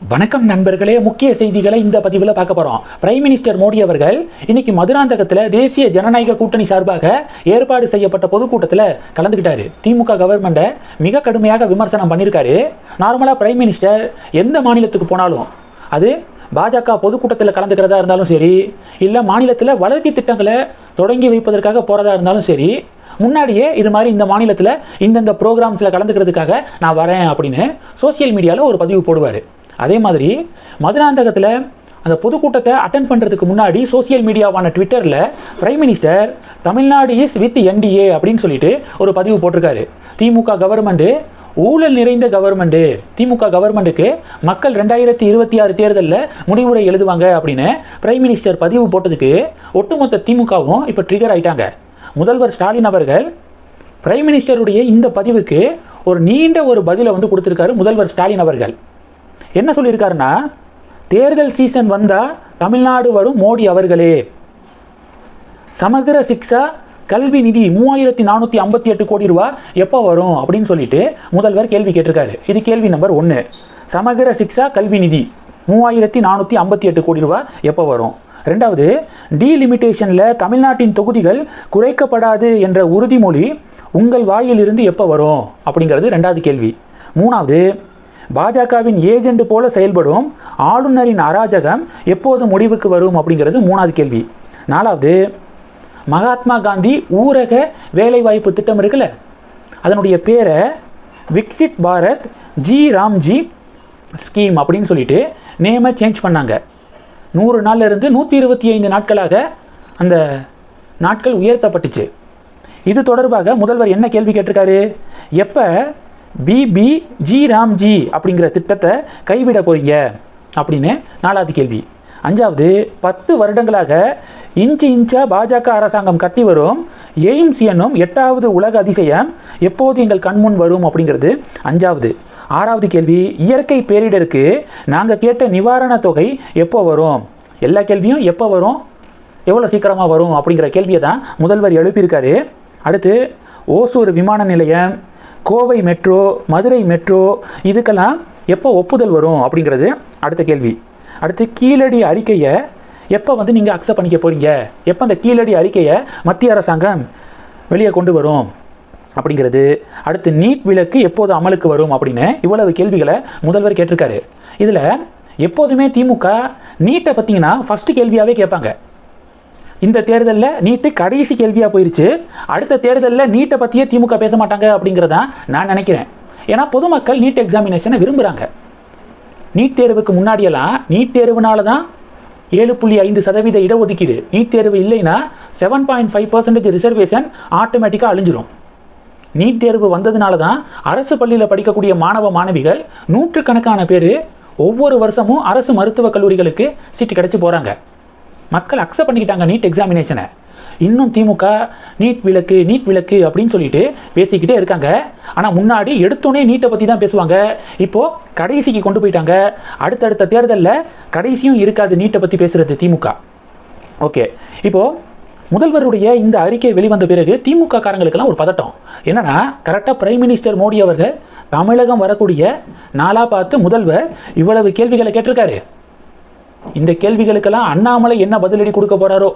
வணக்கம் நண்பர்களே முக்கிய செய்திகளை இந்த பதிவில் பார்க்க போகிறோம் பிரைம் மினிஸ்டர் மோடி அவர்கள் இன்னைக்கு மதுராந்தகத்தில் தேசிய ஜனநாயக கூட்டணி சார்பாக ஏற்பாடு செய்யப்பட்ட பொதுக்கூட்டத்தில் கலந்துக்கிட்டாரு திமுக கவர்மெண்ட்டை மிக கடுமையாக விமர்சனம் பண்ணியிருக்காரு நார்மலாக பிரைம் மினிஸ்டர் எந்த மாநிலத்துக்கு போனாலும் அது பாஜக பொதுக்கூட்டத்தில் கலந்துக்கிறதா இருந்தாலும் சரி இல்லை மாநிலத்தில் வளர்ச்சி திட்டங்களை தொடங்கி வைப்பதற்காக போகிறதா இருந்தாலும் சரி முன்னாடியே இது மாதிரி இந்த மாநிலத்தில் இந்தந்த ப்ரோக்ராம்ஸில் கலந்துக்கிறதுக்காக நான் வரேன் அப்படின்னு சோஷியல் மீடியாவில் ஒரு பதிவு போடுவார். அதே மாதிரி மதுராந்தகத்தில் அந்த பொதுக்கூட்டத்தை அட்டன் பண்ணுறதுக்கு முன்னாடி சோஷியல் மீடியாவான ட்விட்டரில் prime minister Tamil Nadu is with NDA அப்படின்னு சொல்லிட்டு ஒரு பதிவு போட்டிருக்காரு. திமுக கவர்மெண்ட்டு ஊழல் நிறைந்த கவர்மெண்ட்டு திமுக கவர்மெண்ட்டுக்கு மக்கள் ரெண்டாயிரத்தி இருபத்தி ஆறு தேர்தலில் முடிவுரை எழுதுவாங்க அப்படின்னு பிரைம் மினிஸ்டர் பதிவு போட்டதுக்கு ஒட்டுமொத்த திமுகவும் இப்போ ட்ரிகர் ஆயிட்டாங்க. முதல்வர் ஸ்டாலின் அவர்கள் பிரைம் மினிஸ்டருடைய இந்த பதிவுக்கு ஒரு நீண்ட ஒரு பதிலை வந்து கொடுத்துருக்காரு முதல்வர் ஸ்டாலின் அவர்கள். என்ன சொல்லியிருக்காருன்னா தேர்தல் சீசன் வந்தால் தமிழ்நாடு வரும் மோடி அவர்களே. சமகர சிக்ஷா கல்வி நிதி மூவாயிரத்தி நானூற்றி ஐம்பத்தி எட்டு கோடி ரூபா எப்போ வரும் அப்படின்னு சொல்லிட்டு முதல்வர் கேள்வி கேட்டிருக்காரு. இது கேள்வி நம்பர் ஒன்று சமகர சிக்ஷா கல்வி நிதி மூவாயிரத்தி நானூற்றி ஐம்பத்தி எட்டு கோடி ரூபா எப்போ வரும்? ரெண்டாவது டீலிமிட்டேஷனில் தமிழ்நாட்டின் தொகுதிகள் குறைக்கப்படாது என்ற உறுதிமொழி உங்கள் வாயிலிருந்து எப்போ வரும்? அப்படிங்கிறது ரெண்டாவது கேள்வி. மூணாவது பாஜகவின் ஏஜென்ட் போல செயல்படும் ஆளுநரின் அராஜகம் எப்போது முடிவுக்கு வரும் அப்படிங்கிறது மூணாவது கேள்வி. நாலாவது மகாத்மா காந்தி ஊரக வேலைவாய்ப்பு திட்டம் இருக்குல்ல அதனுடைய பேரை Viksit Bharat G RAM G scheme அப்படின்னு சொல்லிட்டு நேமை சேஞ்ச் பண்ணாங்க. நூறு நாள்ல இருந்து நூற்றி இருபத்தி ஐந்து நாட்களாக அந்த நாட்கள் உயர்த்தப்பட்டுச்சு. இது தொடர்பாக முதல்வர் என்ன கேள்வி கேட்டிருக்காரு? எப்போ பிபி ஜி ராம்ஜி அப்படிங்கிற திட்டத்தை கைவிட போறீங்க அப்படின்னு நாலாவது கேள்வி. அஞ்சாவது பத்து வருடங்களாக இன்ச்சு இன்ச்சா பாஜக அரசாங்கம் கட்டி வரும் எய்ம்ஸ் என்னும் எட்டாவது உலக அதிசயம் எப்போது எங்கள் கண்முன் வரும் அப்படிங்கிறது. அஞ்சாவது ஆறாவது கேள்வி இயற்கை பேரிடருக்கு நாங்கள் கேட்ட நிவாரணத் தொகை எப்போ வரும்? எல்லா கேள்வியும் எப்போ வரும்? எவ்வளோ சீக்கிரமாக வரும் அப்படிங்கிற கேள்வியை தான் முதல்வர் எழுப்பியிருக்காரு. அடுத்து ஓசூர் விமான நிலையம் கோவை மெட்ரோ மதுரை மெட்ரோ இதுக்கெல்லாம் எப்போ ஒப்புதல் வரும் அப்படிங்கிறது அடுத்த கேள்வி. அடுத்து கீழடி அறிக்கையை எப்போ வந்து நீங்கள் அக்செப்ட் பண்ணிக்க போகிறீங்க எப்போ அந்த கீழடி அறிக்கையை மத்திய அரசாங்கம் வெளியே கொண்டு வரும் அப்படிங்கிறது. அடுத்து நீட் விலக்கு எப்போது அமலுக்கு வரும் அப்படின்னு இவ்வளவு கேள்விகளை முதல்வர் கேட்டிருக்காரு. இதில் எப்போதுமே திமுக நீட்டை பார்த்தீங்கன்னா ஃபஸ்ட்டு கேள்வியாகவே கேட்பாங்க. இந்த தேர்தலில் நீட்டு கடைசி கேள்வியாக போயிடுச்சு அடுத்த தேர்தலில் நீட்டை பற்றியே திமுக பேச மாட்டாங்க அப்படிங்கிறதான் நான் நினைக்கிறேன். ஏன்னா பொதுமக்கள் நீட் எக்ஸாமினேஷனை விரும்புகிறாங்க நீட் தேர்வுக்கு முன்னாடியெல்லாம் நீட் தேர்வுனால தான் ஏழு புள்ளி ஐந்து சதவீத இடஒதுக்கீடு. நீட் தேர்வு இல்லைன்னா seven point five percentage reservation ஆட்டோமேட்டிக்காக அழிஞ்சிரும். நீட் தேர்வு வந்ததுனால தான் அரசு பள்ளியில் படிக்கக்கூடிய மாணவ மாணவிகள் நூற்றுக்கணக்கான பேர் ஒவ்வொரு வருஷமும் அரசு மருத்துவக் கல்லூரிகளுக்கு சீட்டு கிடச்சி போகிறாங்க மக்கள் அக்செப்ட் பண்ணிக்கிட்டாங்க நீட் எக்ஸாமினேஷனை இன்னும் திமுக நீட் விளக்கு நீட் விளக்கு அப்படின்னு சொல்லிட்டு பேசிக்கிட்டே இருக்காங்க. ஆனால் முன்னாடி எடுத்தோடனே நீட்டை பற்றி தான் பேசுவாங்க. இப்போது கடைசிக்கு கொண்டு போயிட்டாங்க. அடுத்தடுத்த தேர்தலில் கடைசியும் இருக்காது நீட்டை பற்றி பேசுகிறது திமுக. ஓகே இப்போது முதல்வருடைய இந்த அறிக்கை வெளிவந்த பிறகு திமுக காரங்களுக்கெல்லாம் ஒரு பதட்டம். என்னன்னா கரெக்டாக பிரைம் மினிஸ்டர் மோடி அவர்கள் தமிழகம் வரக்கூடிய நாளாக பார்த்து முதல்வர் இவ்வளவு கேள்விகளை கேட்டிருக்காரு. இந்த கேள்விகளுக்கெல்லாம் அண்ணாமலை என்ன பதிலடி கொடுக்க போறாரோ?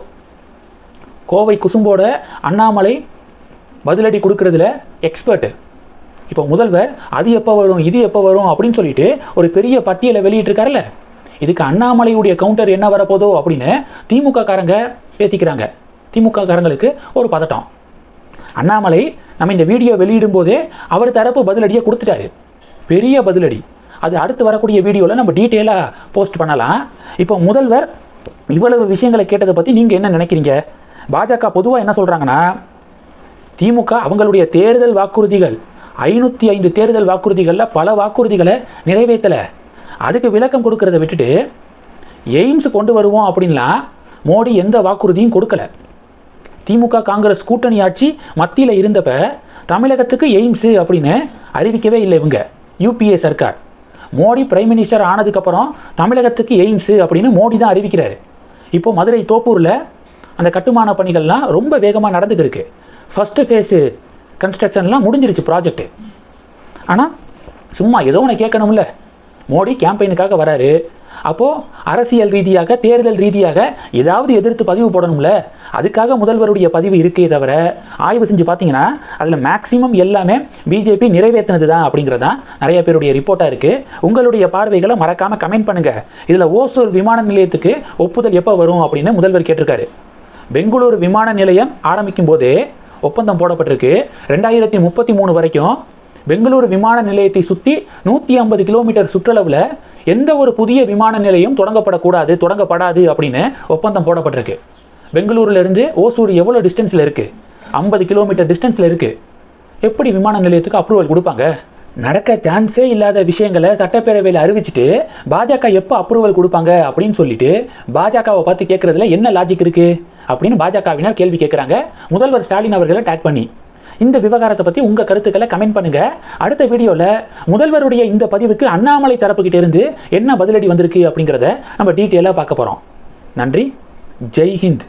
கோவை குசும்போட அண்ணாமலை பதிலடி கொடுக்கறதுல எக்ஸ்பர்ட் இப்போ முதல்வர் அது எப்போ வரும் இது எப்போ வரும் அப்படின்னு சொல்லிட்டு ஒரு பெரிய பட்டியலை வெளியிட்டிருக்காருல்ல? இதுக்கு அண்ணாமலையுடைய கவுண்டர் என்ன வரப்போதோ அப்படின்னு திமுக காரங்க பேசிக்கிறாங்க. திமுக காரங்களுக்கு ஒரு பதட்டம். அண்ணாமலை நம்ம இந்த வீடியோ வெளியிடும் போதே அவர் தரப்பு பதிலடியை கொடுத்துட்டாரு. பெரிய பதிலடி. அது அடுத்து வரக்கூடிய வீடியோவில் நம்ம டீட்டெயிலாக போஸ்ட் பண்ணலாம். இப்போ முதல்வர் இவ்வளவு விஷயங்களை கேட்டதை பற்றி நீங்கள் என்ன நினைக்கிறீங்க? பாஜக பொதுவாக என்ன சொல்கிறாங்கன்னா திமுக அவங்களுடைய தேர்தல் வாக்குறுதிகள் ஐநூற்றி ஐந்து தேர்தல் வாக்குறுதிகளில் பல வாக்குறுதிகளை நிறைவேற்றலை அதுக்கு விளக்கம் கொடுக்கறத விட்டுட்டு எய்ம்ஸ் கொண்டு வருவோம் அப்படின்லாம் மோடி எந்த வாக்குறுதியும் கொடுக்கல. திமுக காங்கிரஸ் கூட்டணி ஆட்சி மத்தியில் இருந்தப்ப தமிழகத்துக்கு எய்ம்ஸு அப்படின்னு அறிவிக்கவே இல்லை இவங்க. யூபிஏ சர்க்கார். மோடி பிரைம் மினிஸ்டர் ஆனதுக்கப்புறம் தமிழகத்துக்கு எய்ம்ஸு அப்படின்னு மோடி தான் அறிவிக்கிறாரு. இப்போது மதுரை தோப்பூரில் அந்த கட்டுமான பணிகள்லாம் ரொம்ப வேகமாக நடந்துக்கிருக்கு ஃபஸ்ட்டு ஃபேஸு கன்ஸ்ட்ரக்ஷன்லாம் முடிஞ்சிருச்சு ப்ராஜெக்ட்டு ஆனால் சும்மா ஏதோ ஒன்று கேட்கணும்ல. மோடி கேம்பெயினுக்காக வராரு. அப்போது அரசியல் ரீதியாக தேர்தல் ரீதியாக ஏதாவது எதிர்த்து பதிவு போடணும்ல? அதுக்காக முதல்வருடைய பதிவு இருக்கே தவிர ஆய்வு செஞ்சு பார்த்தீங்கன்னா அதில் மேக்ஸிமம் எல்லாமே பிஜேபி நிறைவேற்றினது தான் அப்படிங்கிறது தான் நிறைய பேருடைய ரிப்போர்ட்டாக இருக்குது உங்களுடைய பார்வைகளை மறக்காமல் கமெண்ட் பண்ணுங்கள் இதில் ஓசூர் விமான நிலையத்துக்கு ஒப்புதல் எப்போ வரும் அப்படின்னு முதல்வர் கேட்டிருக்காரு. பெங்களூரு விமான நிலையம் ஆரம்பிக்கும் போதே ஒப்பந்தம் போடப்பட்டிருக்கு. ரெண்டாயிரத்தி முப்பத்தி மூணு வரைக்கும் பெங்களூரு விமான நிலையத்தை சுற்றி நூற்றி ஐம்பது கிலோமீட்டர் சுற்றளவில் எந்த ஒரு புதிய விமான நிலையம் தொடங்கப்படக்கூடாது தொடங்கப்படாது அப்படின்னு ஒப்பந்தம் போடப்பட்டிருக்கு. பெங்களூர்லேருந்து ஓசூர் எவ்வளோ டிஸ்டன்ஸில் இருக்குது ஐம்பது கிலோமீட்டர் டிஸ்டன்ஸில் இருக்குது எப்படி விமான நிலையத்துக்கு அப்ரூவல் கொடுப்பாங்க? நடக்க சான்ஸே இல்லாத விஷயங்களை சட்டப்பேரவையில் அறிவிச்சிட்டு பாஜக எப்போ அப்ரூவல் கொடுப்பாங்க அப்படின்னு சொல்லிட்டு பாஜகவை பார்த்து கேட்குறதுல என்ன லாஜிக் இருக்கு? அப்படின்னு பாஜகவினர் கேள்வி கேட்குறாங்க முதல்வர் ஸ்டாலின் அவர்களை டேக் பண்ணி. இந்த விவகாரத்தை பற்றி உங்கள் கருத்துக்களை கமெண்ட் பண்ணுங்க. அடுத்த வீடியோவில் முதல்வருடைய இந்த பதிவுக்கு அண்ணாமலை தரப்புக்கிட்ட இருந்து என்ன பதிலடி வந்திருக்கு அப்படிங்கிறத நம்ம டீட்டெயிலாக பார்க்க போகிறோம் நன்றி. ஜெய் ஹிந்த்.